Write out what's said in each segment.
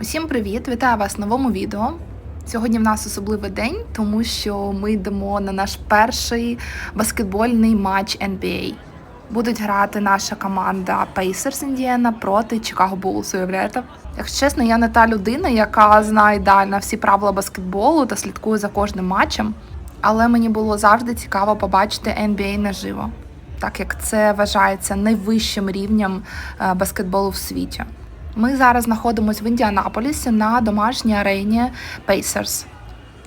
Усім привіт! Вітаю вас в новому відео. Сьогодні в нас особливий день, тому що ми йдемо на наш перший баскетбольний матч NBA. Будуть грати наша команда Pacers Indiana проти Chicago Bulls, уявляєте? Якщо чесно, я не та людина, яка знає ідеально всі правила баскетболу та слідкує за кожним матчем, але мені було завжди цікаво побачити NBA наживо, так як це вважається найвищим рівнем е, баскетболу в світі. Ми зараз знаходимося в Індіанаполісі на домашній арені Pacers.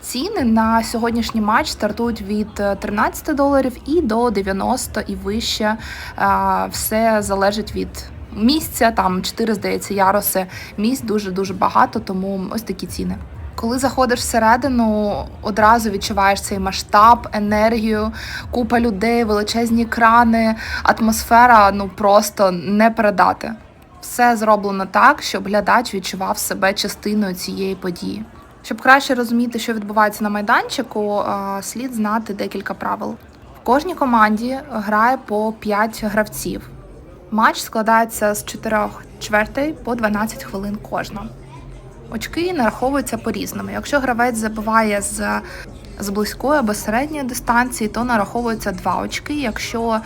Ціни на сьогоднішній матч стартують від е, 13 доларів і до 90 і вище. Е, Все залежить від місця. Там 4, здається, яруси місць дуже дуже багато, тому ось такі ціни. Коли заходиш всередину, одразу відчуваєш цей масштаб, енергію, купа людей, величезні крани, атмосфера ну просто не передати. Все зроблено так, щоб глядач відчував себе частиною цієї події. Щоб краще розуміти, що відбувається на майданчику, е, слід знати декілька правил. В кожній команді грає по 5 гравців. Матч складається з 4 чвертей по 12 хвилин кожна. Очки нараховуються по-різному. Якщо гравець забиває з, з близької або середньої дистанції, то нараховуються два очки. Якщо е,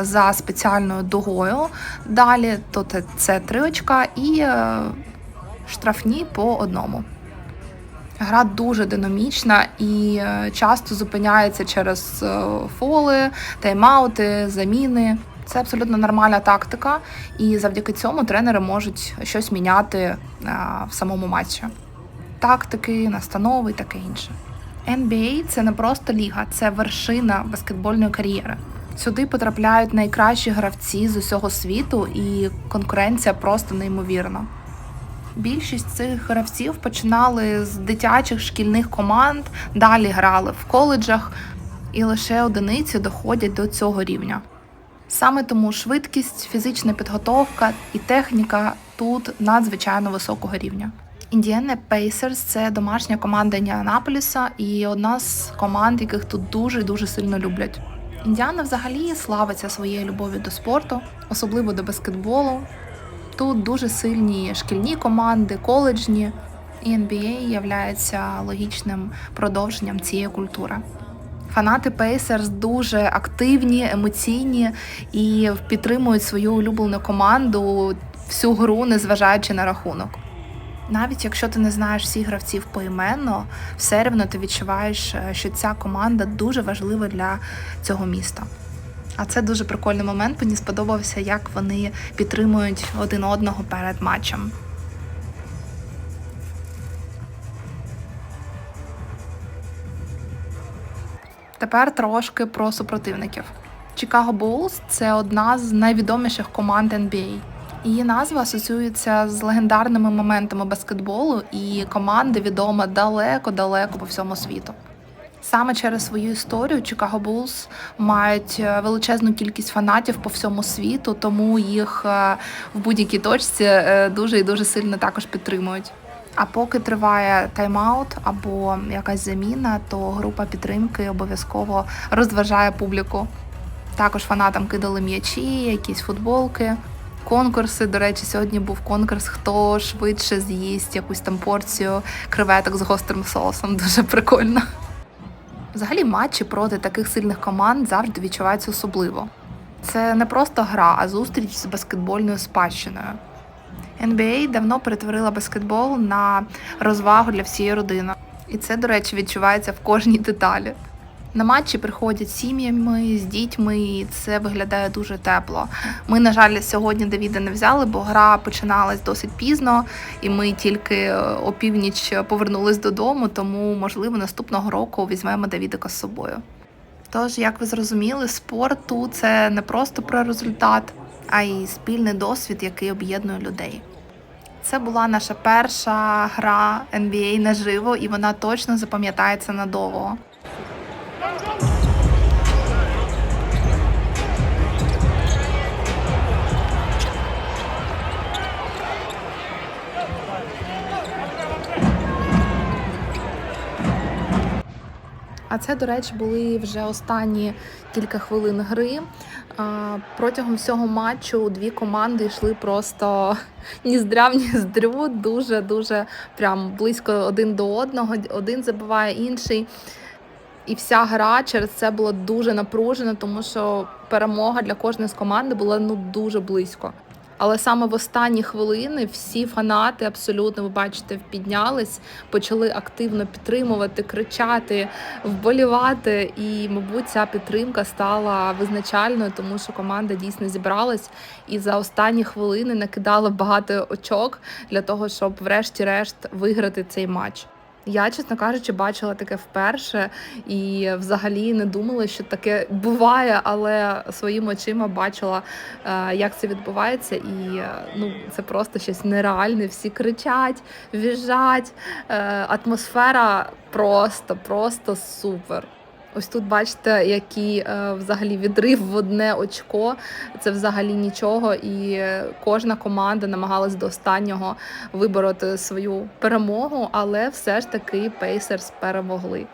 за спеціальною дугою далі, то це- три очка і е, штрафні по одному. Гра дуже динамічна і е, часто зупиняється через фоли, тайм-аути, заміни. Це абсолютно нормальна тактика, і завдяки цьому тренери можуть щось міняти в самому матчі. Тактики, настанови і таке інше. NBA – це не просто ліга, це вершина баскетбольної кар'єри. Сюди потрапляють найкращі гравці з усього світу, і конкуренція просто неймовірна. Більшість цих гравців починали з дитячих шкільних команд, далі грали в коледжах, і лише одиниці доходять до цього рівня. Саме тому швидкість, фізична підготовка і техніка тут надзвичайно високого рівня. Індіана Pacers – це домашня команда Індіанаполіса і одна з команд, яких тут дуже дуже сильно люблять. Індіана взагалі славиться своєю любов'ю до спорту, особливо до баскетболу. Тут дуже сильні шкільні команди, коледжні, і NBA являється логічним продовженням цієї культури. Фанати Pacers дуже активні, емоційні і підтримують свою улюблену команду всю гру, незважаючи на рахунок. Навіть якщо ти не знаєш всіх гравців поіменно, все рівно ти відчуваєш, е, що ця команда дуже важлива для цього міста. А це дуже прикольний момент. Мені сподобався, як вони підтримують один одного перед матчем. Тепер трошки про супротивників. Chicago Bulls – це одна з найвідоміших команд NBA. Її назва асоціюється з легендарними моментами баскетболу, і команда відома далеко-далеко по всьому світу. Саме через свою історію Chicago Bulls мають е, величезну кількість фанатів по всьому світу, тому їх е, в будь-якій точці е, дуже і дуже сильно також підтримують. А поки триває тайм-аут або якась заміна, то група підтримки обов'язково розважає публіку. Також фанатам кидали м'ячі, якісь футболки, конкурси. До речі, сьогодні був конкурс, хто швидше з'їсть якусь там порцію креветок з гострим соусом. Дуже прикольно. Взагалі, матчі проти таких сильних команд завжди відчуваються особливо. Це не просто гра, а зустріч з баскетбольною спадщиною. NBA давно перетворила баскетбол на розвагу для всієї родини. І це, до речі, відчувається в кожній деталі. На матчі приходять сім'ями з дітьми, і це виглядає дуже тепло. Ми, на жаль, сьогодні Давіда не взяли, бо гра починалась досить пізно, і ми тільки е, опівніч повернулись додому, тому, можливо, наступного року візьмемо Давідика з собою. Тож, як ви зрозуміли, спорт тут це не просто про результат, а й спільний досвід, який об'єднує людей. Це була наша перша гра NBA наживо, і вона точно запам'ятається надовго. А це, до речі, були вже останні кілька хвилин гри. Протягом всього матчу дві команди йшли просто ніздря в ніздрю, дуже дуже прям близько один до одного. Один забиває інший. І вся гра через це була дуже напружена, тому що перемога для кожної з команди була ну дуже близько. Але саме в останні хвилини всі фанати абсолютно, ви бачите, піднялись, почали активно підтримувати, кричати, вболівати. І, мабуть, ця підтримка стала визначальною, тому що команда дійсно зібралась і за останні хвилини накидала багато очок для того, щоб врешті-решт виграти цей матч. Я, чесно кажучи, бачила таке вперше і взагалі не думала, що таке буває, але своїми очима бачила, е, як це відбувається, і е, ну це просто щось нереальне. Всі кричать, віжать. Е, Атмосфера просто, просто супер. Ось тут бачите, який е, взагалі відрив в одне очко. Це взагалі нічого. І кожна команда намагалась до останнього вибороти свою перемогу, але все ж таки Пейсерс перемогли.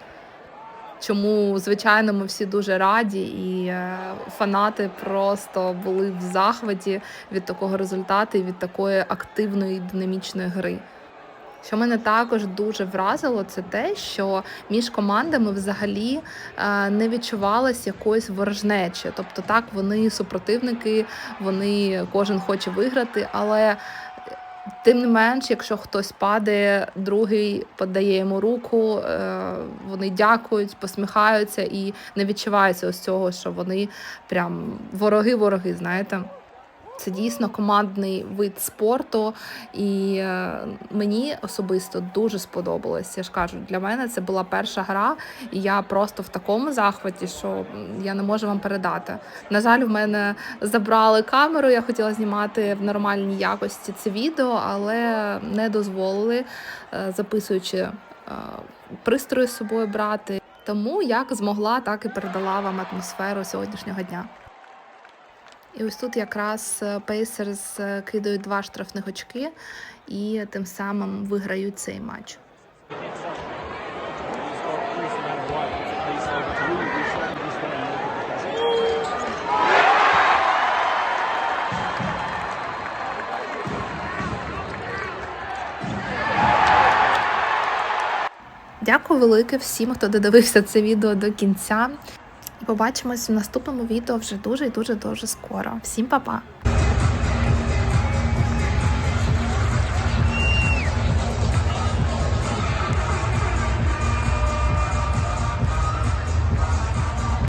Чому, звичайно, ми всі дуже раді, і е, фанати просто були в захваті від такого результату і від такої активної динамічної гри. Що мене також дуже вразило, це те, що між командами взагалі е, не відчувалось якоїсь ворожнечі. Тобто, так вони супротивники, вони кожен хоче виграти, але тим не менш, якщо хтось падає, другий подає йому руку, е, вони дякують, посміхаються і не відчувається ось цього, що вони прям вороги-вороги, знаєте. Це дійсно командний вид спорту, і е, мені особисто дуже сподобалось. Я ж кажу, для мене це була перша гра, і я просто в такому захваті, що я не можу вам передати. На жаль, в мене забрали камеру. Я хотіла знімати в нормальній якості це відео, але не дозволили, е, записуючи е, пристрої з собою брати. Тому як змогла, так і передала вам атмосферу сьогоднішнього дня. І ось тут якраз Пейсерс кидають два штрафних очки і тим самим виграють цей матч. Дякую велике всім, хто додивився це відео до кінця. І побачимось в наступному відео вже дуже і дуже дуже скоро. Всім па-па!